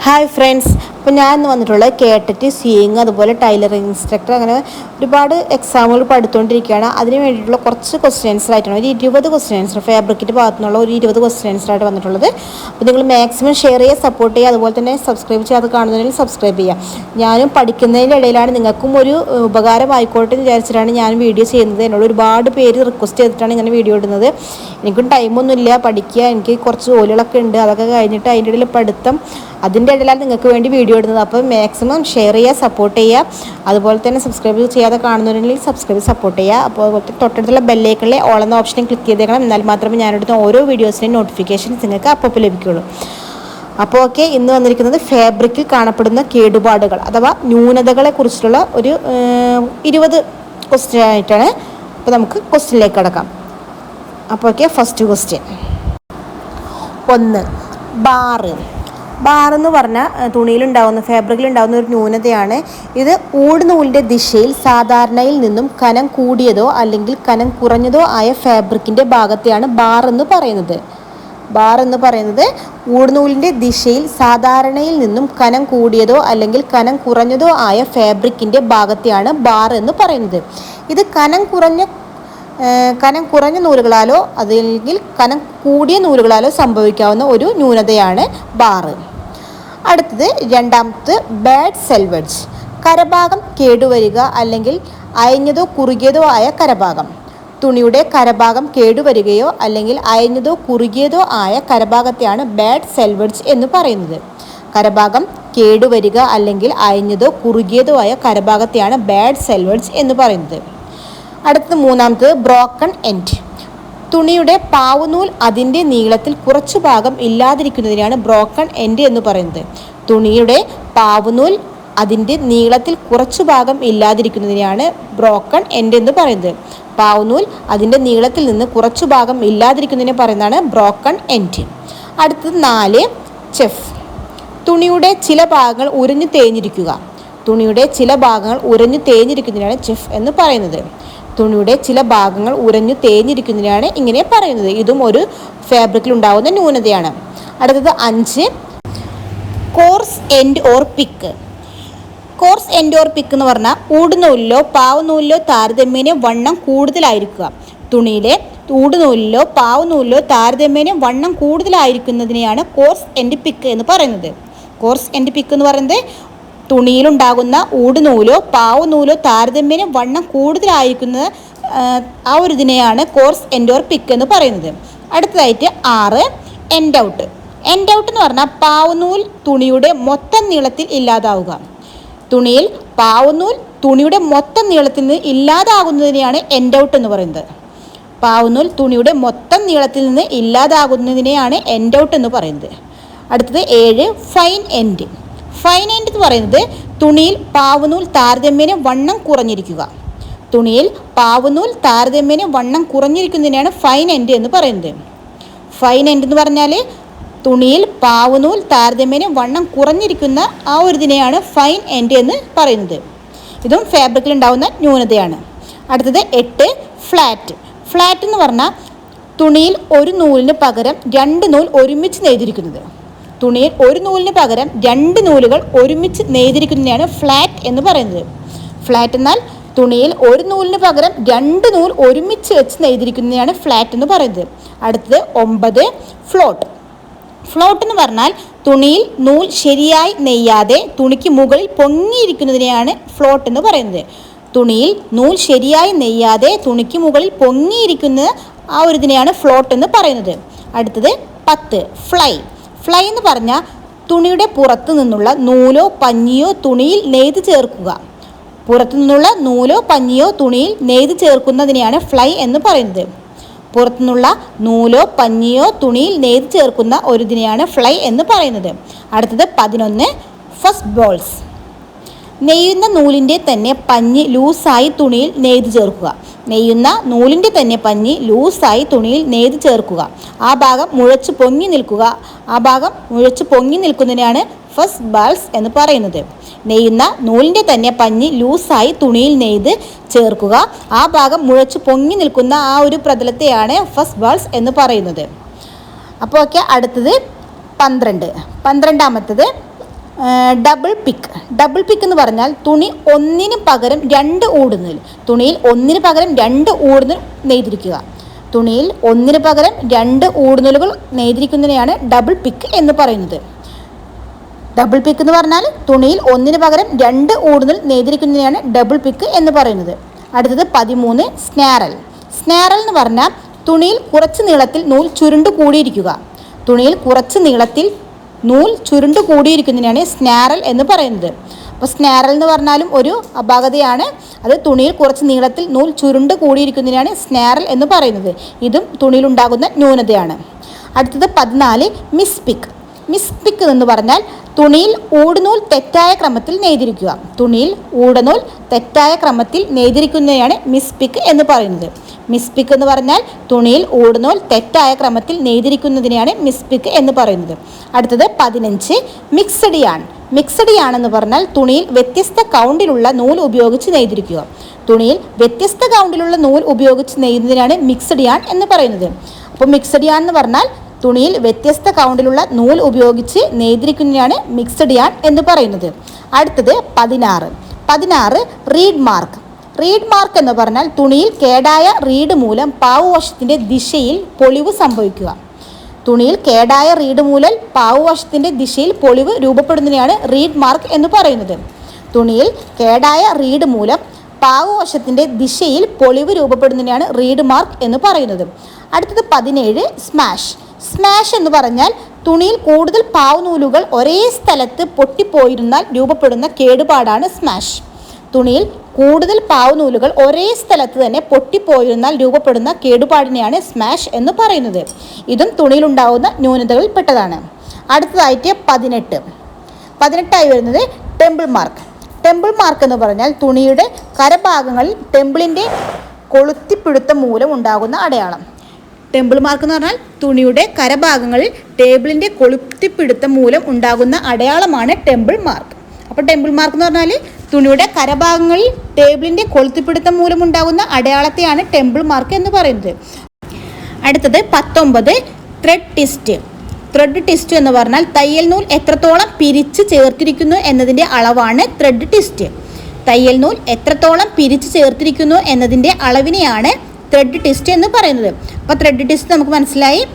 Hi friends അപ്പോൾ ഞാൻ ഇന്ന് വന്നിട്ടുള്ളത് കേട്ടിട്ട് സീയിങ് അതുപോലെ ടൈലറിങ് ഇൻസ്ട്രക്ടർ അങ്ങനെ ഒരുപാട് എക്സാമുകൾ പഠിത്തുകൊണ്ടിരിക്കുകയാണ് അതിന് വേണ്ടിയിട്ടുള്ള കുറച്ച് ക്വസ്റ്റ്യൻ ആയിട്ടാണ്. ഒരു ഇരുപത് ക്വസ്റ്റ്യൻ ആൻസർ ഫാബ്രിക്കിന്റെ ഭാഗത്തു നിന്നുള്ള ഒരു ഇരുപത് ക്വസ്റ്റ്യൻ ആൻസർ ആയിട്ട് വന്നിട്ടുള്ളത്. അപ്പോൾ നിങ്ങൾ മാക്സിമം ഷെയർ ചെയ്യുക സപ്പോർട്ട് ചെയ്യുക അതുപോലെ തന്നെ സബ്സ്ക്രൈബ് ചെയ്യാതെ കാണുന്നതിന് സബ്സ്ക്രൈബ് ചെയ്യുക. ഞാനും പഠിക്കുന്നതിന്റെ ഇടയിലാണ് നിങ്ങൾക്കും ഒരു ഉപകാരമായിക്കോട്ടെ എന്ന് വിചാരിച്ചിട്ടാണ് ഞാൻ വീഡിയോ ചെയ്യുന്നത്. എന്നോട് ഒരുപാട് പേര് റിക്വസ്റ്റ് ചെയ്തിട്ടാണ് ഇങ്ങനെ വീഡിയോ ഇടുന്നത്. എനിക്കും ടൈമൊന്നുമില്ല പഠിക്കുക. എനിക്ക് കുറച്ച് ജോലികളൊക്കെ ഉണ്ട്. അതൊക്കെ കഴിഞ്ഞിട്ട് അതിന്റെ ഇടയിൽ പഠിത്തം. അതിന്റെ ഇടയിലാണ് നിങ്ങൾക്ക് വേണ്ടി വീഡിയോ ഇടുന്നത് അപ്പോൾ മാക്സിമം ഷെയർ ചെയ്യുക സപ്പോർട്ട് ചെയ്യുക. അതുപോലെ തന്നെ സബ്സ്ക്രൈബ് ചെയ്യാതെ കാണുന്നവരുണ്ടെങ്കിൽ സബ്സ്ക്രൈബ് സപ്പോർട്ട് ചെയ്യുക. അപ്പോൾ അതുപോലെ തൊട്ടടുത്തുള്ള ബെല്ലേക്കളിലെ ഓളെന്ന ഓപ്ഷനും ക്ലിക്ക് ചെയ്തേക്കണം. എന്നാൽ മാത്രമേ ഞാനെടുത്ത ഓരോ വീഡിയോസിന്റെയും നോട്ടിഫിക്കേഷൻ നിങ്ങൾക്ക് അപ്പോൾ ലഭിക്കുകയുള്ളൂ. അപ്പോൾ ഓക്കെ ഇന്ന് വന്നിരിക്കുന്നത് ഫാബ്രിക്കിൽ കാണപ്പെടുന്ന കേടുപാടുകൾ അഥവാ ന്യൂനതകളെ കുറിച്ചിട്ടുള്ള ഒരു ഇരുപത് ക്വസ്റ്റ്യൻ ആയിട്ടാണ് അപ്പോൾ നമുക്ക് ക്വസ്റ്റ്യനിലേക്ക് കിടക്കാം. അപ്പോൾ ഓക്കെ ഫസ്റ്റ് ക്വസ്റ്റ്യൻ ഒന്ന് ബാറ്. ബാർ എന്ന് പറഞ്ഞാൽ തുണിയിലുണ്ടാവുന്ന ഫാബ്രിക്കിലുണ്ടാകുന്ന ഒരു ന്യൂനതയാണ്. ഇത് ഓടുന്നൂലിന്റെ ദിശയിൽ സാധാരണയിൽ നിന്നും കനം കൂടിയതോ അല്ലെങ്കിൽ കനം കുറഞ്ഞതോ ആയ ഫാബ്രിക്കിന്റെ ഭാഗത്തെയാണ് ബാർ എന്ന് പറയുന്നത്. ബാർ എന്ന് പറയുന്നത് ഊടുനൂലിന്റെ ദിശയിൽ സാധാരണയിൽ നിന്നും കനം കൂടിയതോ അല്ലെങ്കിൽ കനം കുറഞ്ഞതോ ആയ ഫാബ്രിക്കിന്റെ ഭാഗത്തെയാണ് ബാർ എന്ന് പറയുന്നത്. ഇത് കനം കുറഞ്ഞ കനം കുറഞ്ഞ നൂലുകളാലോ അതല്ലെങ്കിൽ കനം കൂടിയ നൂലുകളാലോ സംഭവിക്കാവുന്ന ഒരു ന്യൂനതയാണ് ബാറ്. അടുത്തത് രണ്ടാമത്തെ ബാഡ് സെൽവഡ്സ് കരഭാഗം കേടുവരിക അല്ലെങ്കിൽ അയഞ്ഞതോ കുറുകിയതോ ആയ കരഭാഗം. തുണിയുടെ കരഭാഗം കേടുവരികയോ അല്ലെങ്കിൽ അയഞ്ഞതോ കുറുകിയതോ ആയ കരഭാഗത്തെയാണ് ബാഡ് സെൽവഡ്സ് എന്ന് പറയുന്നത്. കരഭാഗം കേടുവരിക അല്ലെങ്കിൽ അയഞ്ഞതോ കുറുകിയതോ ആയ കരഭാഗത്തെയാണ് ബാഡ് സെൽവഡ്സ് എന്ന് പറയുന്നത്. അടുത്തത് മൂന്നാമത്തത് ബ്രോക്കൺ എൻഡ് തുണിയുടെ പാവുനൂൽ അതിന്റെ നീളത്തിൽ കുറച്ചു ഭാഗം ഇല്ലാതിരിക്കുന്നതിനാണ് ബ്രോക്കൺ എൻഡ് എന്ന് പറയുന്നത്. തുണിയുടെ പാവുനൂൽ അതിന്റെ നീളത്തിൽ കുറച്ചു ഭാഗം ഇല്ലാതിരിക്കുന്നതിനാണ് ബ്രോക്കൺ എൻഡ് എന്ന് പറയുന്നത്. പാവുനൂൽ അതിന്റെ നീളത്തിൽ നിന്ന് കുറച്ചു ഭാഗം ഇല്ലാതിരിക്കുന്നതിനെ പറയുന്നതാണ് ബ്രോക്കൺ എൻഡ് അടുത്തത് നാല് ചെഫ്. തുണിയുടെ ചില ഭാഗങ്ങൾ ഉരഞ്ഞു തേഞ്ഞിരിക്കുക. തുണിയുടെ ചില ഭാഗങ്ങൾ ഉരഞ്ഞു തേഞ്ഞിരിക്കുന്നതിനാണ് ചെഫ് എന്ന് പറയുന്നത്. തുണിയുടെ ചില ഭാഗങ്ങൾ ഉരഞ്ഞു തേഞ്ഞിരിക്കുന്നതിനാണ് ഇങ്ങനെ പറയുന്നത്. ഇതും ഒരു ഫാബ്രിക്കിൽ ഉണ്ടാകുന്ന ന്യൂനതയാണ്. അടുത്തത് അഞ്ച്. Coarse end or pick coarse end or pick എന്ന് പറഞ്ഞാൽ ഊടുനൂലിലോ പാവനൂലിലോ താരതമ്യേന വണ്ണം കൂടുതലായിരിക്കുക. തുണിയിലെ ഊടുനൂലിലോ പാവനൂലിലോ താരതമ്യേന വണ്ണം കൂടുതലായിരിക്കുന്നതിനെയാണ് കോഴ്സ് എൻഡ് പിക്ക് എന്ന് പറയുന്നത്. കോഴ്സ് എൻഡ് പിക്ക് എന്ന് പറയുന്നത് തുണിയിലുണ്ടാകുന്ന ഊടുനൂലോ പാവുനൂലോ താരതമ്യേന വണ്ണം കൂടുതലായിരിക്കുന്നത് ആ, ഒരു ഇതിനെയാണ് കോഴ്സ് എൻഡോർ പിക്ക് എന്ന് പറയുന്നത്. അടുത്തതായിട്ട് ആറ് എൻഡ് ഔട്ട് എൻഡ് ഔട്ട് എന്ന് പറഞ്ഞാൽ പാവുനൂൽ തുണിയുടെ മൊത്തം നീളത്തിൽ ഇല്ലാതാവുക. തുണിയിൽ പാവുനൂൽ തുണിയുടെ മൊത്തം നീളത്തിൽ നിന്ന് ഇല്ലാതാകുന്നതിനെയാണ് എൻഡ് ഔട്ട് എന്ന് പറയുന്നത്. പാവുനൂൽ തുണിയുടെ മൊത്തം നീളത്തിൽ നിന്ന് ഇല്ലാതാകുന്നതിനെയാണ് എൻഡ് ഔട്ട് എന്ന് പറയുന്നത്. അടുത്തത് ഏഴ് ഫൈൻ എൻഡ് ഫൈൻ എൻഡ് എന്ന് പറയുന്നത് തുണിയിൽ പാവനൂൽ താരതമ്യേന വണ്ണം കുറഞ്ഞിരിക്കുക. തുണിയിൽ പാവനൂൽ താരതമ്യേന വണ്ണം കുറഞ്ഞിരിക്കുന്നതിനെയാണ് ഫൈൻ എൻഡ് എന്ന് പറയുന്നത്. ഫൈൻ എൻഡ് എന്ന് പറഞ്ഞാൽ തുണിയിൽ പാവനൂൽ താരതമ്യേന വണ്ണം കുറഞ്ഞിരിക്കുന്ന ആ ഒരു ഇതിനെയാണ് ഫൈൻ എൻഡ് എന്ന് പറയുന്നത്. ഇതും ഫാബ്രിക്കിൽ ഉണ്ടാവുന്ന ന്യൂനതയാണ്. അടുത്തത് എട്ട് ഫ്ലാറ്റ്. ഫ്ലാറ്റ് എന്ന് പറഞ്ഞാൽ തുണിയിൽ ഒരു നൂലിന് പകരം രണ്ട് നൂൽ ഒരുമിച്ച് നെയ്തിരിക്കുന്നത്. തുണിയിൽ ഒരു നൂലിന് പകരം രണ്ട് നൂലുകൾ ഒരുമിച്ച് നെയ്തിരിക്കുന്നതിനെയാണ് ഫ്ലാറ്റ് എന്ന് പറയുന്നത്. ഫ്ലാറ്റ് എന്നാൽ തുണിയിൽ ഒരു നൂലിന് പകരം രണ്ട് നൂൽ ഒരുമിച്ച് വെച്ച് നെയ്തിരിക്കുന്നതിനെയാണ് ഫ്ലാറ്റ് എന്ന് പറയുന്നത്. അടുത്തത് ഒമ്പത് ഫ്ലോട്ട്. ഫ്ലോട്ട് എന്ന് പറഞ്ഞാൽ തുണിയിൽ നൂൽ ശരിയായി നെയ്യാതെ തുണിക്ക് മുകളിൽ പൊങ്ങിയിരിക്കുന്നതിനെയാണ് ഫ്ലോട്ട് എന്ന് പറയുന്നത്. തുണിയിൽ നൂൽ ശരിയായി നെയ്യാതെ തുണിക്ക് മുകളിൽ പൊങ്ങിയിരിക്കുന്ന ആ ഒരു ഇതിനെയാണ് ഫ്ലോട്ട് എന്ന് പറയുന്നത്. അടുത്തത് പത്ത് ഫ്ലൈ. ഫ്ലൈ എന്ന് പറഞ്ഞാൽ തുണിയുടെ പുറത്തു നിന്നുള്ള നൂലോ പഞ്ഞിയോ തുണിയിൽ നെയ്ത് ചേർക്കുക. പുറത്തു നിന്നുള്ള നൂലോ പഞ്ഞിയോ തുണിയിൽ നെയ്ത് ചേർക്കുന്നതിനെയാണ് ഫ്ലൈ എന്ന് പറയുന്നത്. പുറത്തുനിന്നുള്ള നൂലോ പഞ്ഞിയോ തുണിയിൽ നെയ്ത് ചേർക്കുന്ന ഒരു ഇതിനെയാണ് ഫ്ലൈ എന്ന് പറയുന്നത്. അടുത്തത് പതിനൊന്ന് ഫസ്റ്റ് ബോൾസ്. നെയ്യുന്ന നൂലിന്റെ തന്നെ പഞ്ഞി ലൂസായി തുണിയിൽ നെയ്ത് ചേർക്കുക. നെയ്യുന്ന നൂലിന്റെ തന്നെ പഞ്ഞി ലൂസായി തുണിയിൽ നെയ്ത് ചേർക്കുക. ആ ഭാഗം മുഴച്ച് പൊങ്ങി നിൽക്കുക. ആ ഭാഗം മുഴച്ച് പൊങ്ങി നിൽക്കുന്നതിനാണ് ഫസ്റ്റ് ബാൾസ് എന്ന് പറയുന്നത്. നെയ്യുന്ന നൂലിന്റെ തന്നെ പഞ്ഞി ലൂസായി തുണിയിൽ നെയ്ത് ചേർക്കുക. ആ ഭാഗം മുഴച്ച് പൊങ്ങി നിൽക്കുന്ന ആ ഒരു പ്രതലത്തെയാണ് ഫസ്റ്റ് ബാൾസ് എന്ന് പറയുന്നത്. അപ്പോൾ ഒക്കെ അടുത്തത് പന്ത്രണ്ട്. പന്ത്രണ്ടാമത്തത് ഡബിൾ പിക്ക് ഡബിൾ പിക്ക് എന്ന് പറഞ്ഞാൽ തുണി ഒന്നിന് പകരം രണ്ട് ഊടുന്നതിൽ. തുണിയിൽ ഒന്നിന് പകരം രണ്ട് ഊടുന്നൽ നെയ്തിരിക്കുക. തുണിയിൽ ഒന്നിന് പകരം രണ്ട് ഊടുന്നലുകൾ നെയ്തിരിക്കുന്നതിനെയാണ് ഡബിൾ പിക്ക് എന്ന് പറയുന്നത്. ഡബിൾ പിക്ക് എന്ന് പറഞ്ഞാൽ തുണിയിൽ ഒന്നിന് പകരം രണ്ട് ഊടുന്നൽ നെയ്തിരിക്കുന്നതിനെയാണ് ഡബിൾ പിക്ക് എന്ന് പറയുന്നത്. അടുത്തത് പതിമൂന്ന് സ്നാരൽ. സ്നാരൽ എന്ന് പറഞ്ഞാൽ തുണിയിൽ കുറച്ച് നീളത്തിൽ നൂൽ ചുരുണ്ടു കൂടിയിരിക്കുക. തുണിയിൽ കുറച്ച് നീളത്തിൽ നൂൽ ചുരുണ്ട് കൂടിയിരിക്കുന്നതിനാണ് സ്നാരൽ എന്ന് പറയുന്നത്. അപ്പോൾ സ്നാരൽ എന്ന് പറഞ്ഞാലും ഒരു അപാകതയാണ്. അത് തുണിയിൽ കുറച്ച് നീളത്തിൽ നൂൽ ചുരുണ്ട് കൂടിയിരിക്കുന്നതിനാണ് സ്നാരൽ എന്ന് പറയുന്നത്. ഇതും തുണിയിലുണ്ടാകുന്ന ന്യൂനതയാണ്. അടുത്തത് പതിനാല് മിസ്പിക്. മിസ്പിക് എന്ന് പറഞ്ഞാൽ തുണിയിൽ ഊടുനൂൽ തെറ്റായ ക്രമത്തിൽ നെയ്തിരിക്കുക. തുണിയിൽ ഊടനൂൽ തെറ്റായ ക്രമത്തിൽ നെയ്തിരിക്കുന്നതാണ് മിസ്പിക്ക് എന്ന് പറയുന്നത്. മിസ്പിക്ക് എന്ന് പറഞ്ഞാൽ തുണിയിൽ ഊടുനൂൽ തെറ്റായ ക്രമത്തിൽ നെയ്തിരിക്കുന്നതിനെയാണ് മിസ്പിക്ക് എന്ന് പറയുന്നത്. അടുത്തത് പതിനഞ്ച് മിക്സഡ് യാൺ മിക്സഡ് യാൺ എന്ന് പറഞ്ഞാൽ തുണിയിൽ വ്യത്യസ്ത കൗണ്ടിലുള്ള നൂൽ ഉപയോഗിച്ച് നെയ്തിരിക്കുക. തുണിയിൽ വ്യത്യസ്ത കൗണ്ടിലുള്ള നൂൽ ഉപയോഗിച്ച് നെയ്യുന്നതിനാണ് മിക്സഡ് യാൺ എന്ന് പറയുന്നത്. അപ്പോൾ മിക്സഡ് യാൺ എന്ന് പറഞ്ഞാൽ തുണിയിൽ വ്യത്യസ്ത കൗണ്ടിലുള്ള നൂൽ ഉപയോഗിച്ച് നെയ്തിരിക്കുന്നതിനാണ് മിക്സഡ് യാൺ എന്ന് പറയുന്നത്. അടുത്തത് പതിനാറ്. പതിനാറ് റീഡ് മാർക്ക് റീഡ് മാർക്ക് എന്ന് പറഞ്ഞാൽ തുണിയിൽ കേടായ റീഡ് മൂലം പാവുവശത്തിന്റെ ദിശയിൽ പൊളിവ് സംഭവിക്കുക. തുണിയിൽ കേടായ റീഡ് മൂലം പാവുവശത്തിന്റെ ദിശയിൽ പൊളിവ് രൂപപ്പെടുന്നതിനെയാണ് റീഡ് മാർക്ക് എന്ന് പറയുന്നത്. തുണിയിൽ കേടായ റീഡ് മൂലം പാവുവശത്തിന്റെ ദിശയിൽ പൊളിവ് രൂപപ്പെടുന്നതിനെയാണ് റീഡ് മാർക്ക് എന്ന് പറയുന്നത്. അടുത്തത് പതിനേഴ് സ്മാഷ് സ്മാഷ് എന്ന് പറഞ്ഞാൽ തുണിയിൽ കൂടുതൽ പാവുനൂലുകൾ ഒരേ സ്ഥലത്ത് പൊട്ടിപ്പോയിരുന്നാൽ രൂപപ്പെടുന്ന കേടുപാടാണ് സ്മാഷ് തുണിയിൽ കൂടുതൽ പാവുനൂലുകൾ ഒരേ സ്ഥലത്ത് തന്നെ പൊട്ടിപ്പോയിരുന്നാൽ രൂപപ്പെടുന്ന കേടുപാടിനെയാണ് സ്മാഷ് എന്ന് പറയുന്നത്. ഇതും തുണിയിലുണ്ടാവുന്ന ന്യൂനതകളിൽ പെട്ടതാണ് അടുത്തതായിട്ട് പതിനെട്ട്. പതിനെട്ടായി വരുന്നത് ടെമ്പിൾ മാർക്ക് ടെമ്പിൾ മാർക്ക് എന്ന് പറഞ്ഞാൽ തുണിയുടെ കരഭാഗങ്ങളിൽ ടെമ്പിളിന്റെ കൊളുത്തിപ്പിടുത്തം മൂലം ഉണ്ടാകുന്ന അടയാളം. ടെമ്പിൾ മാർക്ക് എന്ന് പറഞ്ഞാൽ തുണിയുടെ കരഭാഗങ്ങളിൽ ടേബിളിന്റെ കൊളുത്തിപ്പിടുത്തം മൂലം ഉണ്ടാകുന്ന അടയാളമാണ് ടെമ്പിൾ മാർക്ക് അപ്പോൾ ടെമ്പിൾ മാർക്ക് എന്ന് പറഞ്ഞാൽ തുണിയുടെ കരഭാഗങ്ങളിൽ ടേബിളിന്റെ കൊളുത്തിപ്പിടുത്തം മൂലം ഉണ്ടാകുന്ന അടയാളത്തെയാണ് ടെമ്പിൾ മാർക്ക് എന്ന് പറയുന്നത്. അടുത്തത് പത്തൊമ്പത് ത്രെഡ് ടിസ്റ്റ് ത്രെഡ് ടിസ്റ്റ് എന്ന് പറഞ്ഞാൽ തയ്യൽ നൂൽ എത്രത്തോളം പിരിച്ച് ചേർത്തിരിക്കുന്നു എന്നതിന്റെ അളവാണ് ത്രെഡ് ടിസ്റ്റ് തയ്യൽ നൂൽ എത്രത്തോളം പിരിച്ച് ചേർത്തിരിക്കുന്നു എന്നതിന്റെ അളവിനെയാണ് ത്രെഡ് ടിസ്റ്റ് എന്ന് പറയുന്നത്. അപ്പോൾ ത്രെഡ് ടിസ്റ്റ് നമുക്ക് മനസ്സിലായി.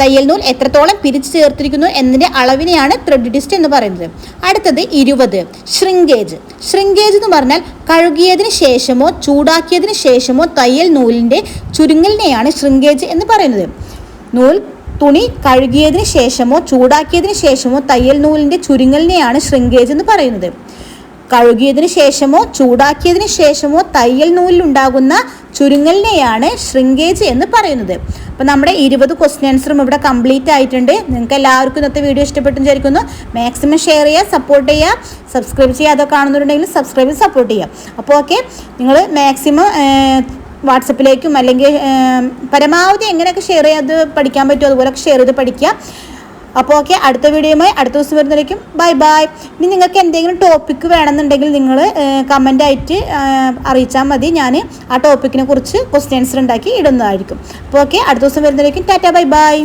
തയ്യൽ നൂൽ എത്രത്തോളം പിരിച്ചു ചേർത്തിരിക്കുന്നു എന്നതിന്റെ അളവിനെയാണ് ത്രെഡ് ടിസ്റ്റ് എന്ന് പറയുന്നത്. അടുത്തത് ഇരുപത്. ഷ്രിങ്കേജ് ഷ്രിങ്കേജ് എന്ന് പറഞ്ഞാൽ കഴുകിയതിന് ശേഷമോ ചൂടാക്കിയതിന് ശേഷമോ തയ്യൽ നൂലിന്റെ ചുരുങ്ങലിനെയാണ് ഷ്രിങ്കേജ് എന്ന് പറയുന്നത്. നൂൽ തുണി കഴുകിയതിന് ശേഷമോ ചൂടാക്കിയതിന് ശേഷമോ തയ്യൽ നൂലിന്റെ ചുരുങ്ങലിനെയാണ് ഷ്രിങ്കേജ് എന്ന് പറയുന്നത്. കഴുകിയതിന് ശേഷമോ ചൂടാക്കിയതിനു ശേഷമോ തയ്യൽ നൂലിലുണ്ടാകുന്ന ചുരുങ്ങലിനെയാണ് ശൃംഗേജ് എന്ന് പറയുന്നത്. അപ്പോൾ നമ്മുടെ ഇരുപത് ക്വസ്റ്റ്യൻ ആൻസറും ഇവിടെ കംപ്ലീറ്റ് ആയിട്ടുണ്ട്. നിങ്ങൾക്ക് എല്ലാവർക്കും ഇന്നത്തെ വീഡിയോ ഇഷ്ടപ്പെട്ടു വിചാരിക്കുന്നു. മാക്സിമം ഷെയർ ചെയ്യുക സപ്പോർട്ട് ചെയ്യുക. സബ്സ്ക്രൈബ് ചെയ്യാതെ കാണുന്നുണ്ടെങ്കിൽ സബ്സ്ക്രൈബ് ചെയ്ത് സപ്പോർട്ട് ചെയ്യുക. അപ്പോൾ ഓക്കെ നിങ്ങൾ മാക്സിമം വാട്സപ്പിലേക്കും അല്ലെങ്കിൽ പരമാവധി എങ്ങനെയൊക്കെ ഷെയർ ചെയ്ത് പഠിക്കാൻ പറ്റുമോ? അതുപോലൊക്കെ ഷെയർ ചെയ്ത് പഠിക്കുക. അപ്പോൾ ഓക്കെ അടുത്ത വീഡിയോയുമായി അടുത്ത ദിവസം വരുന്നതായിരിക്കും ബൈ ബൈ ഇനി നിങ്ങൾക്ക് എന്തെങ്കിലും ടോപ്പിക്ക് വേണമെന്നുണ്ടെങ്കിൽ നിങ്ങൾ കമന്റായിട്ട് അറിയിച്ചാൽ മതി. ഞാൻ ആ ടോപ്പിക്കിനെ കുറിച്ച് ക്വസ്റ്റ്യൻസ് ഉണ്ടാക്കി ഇടുന്നതായിരിക്കും. അപ്പോൾ ഓക്കെ അടുത്ത ദിവസം വരുന്നതായിരിക്കും ടാറ്റ ബൈ ബൈ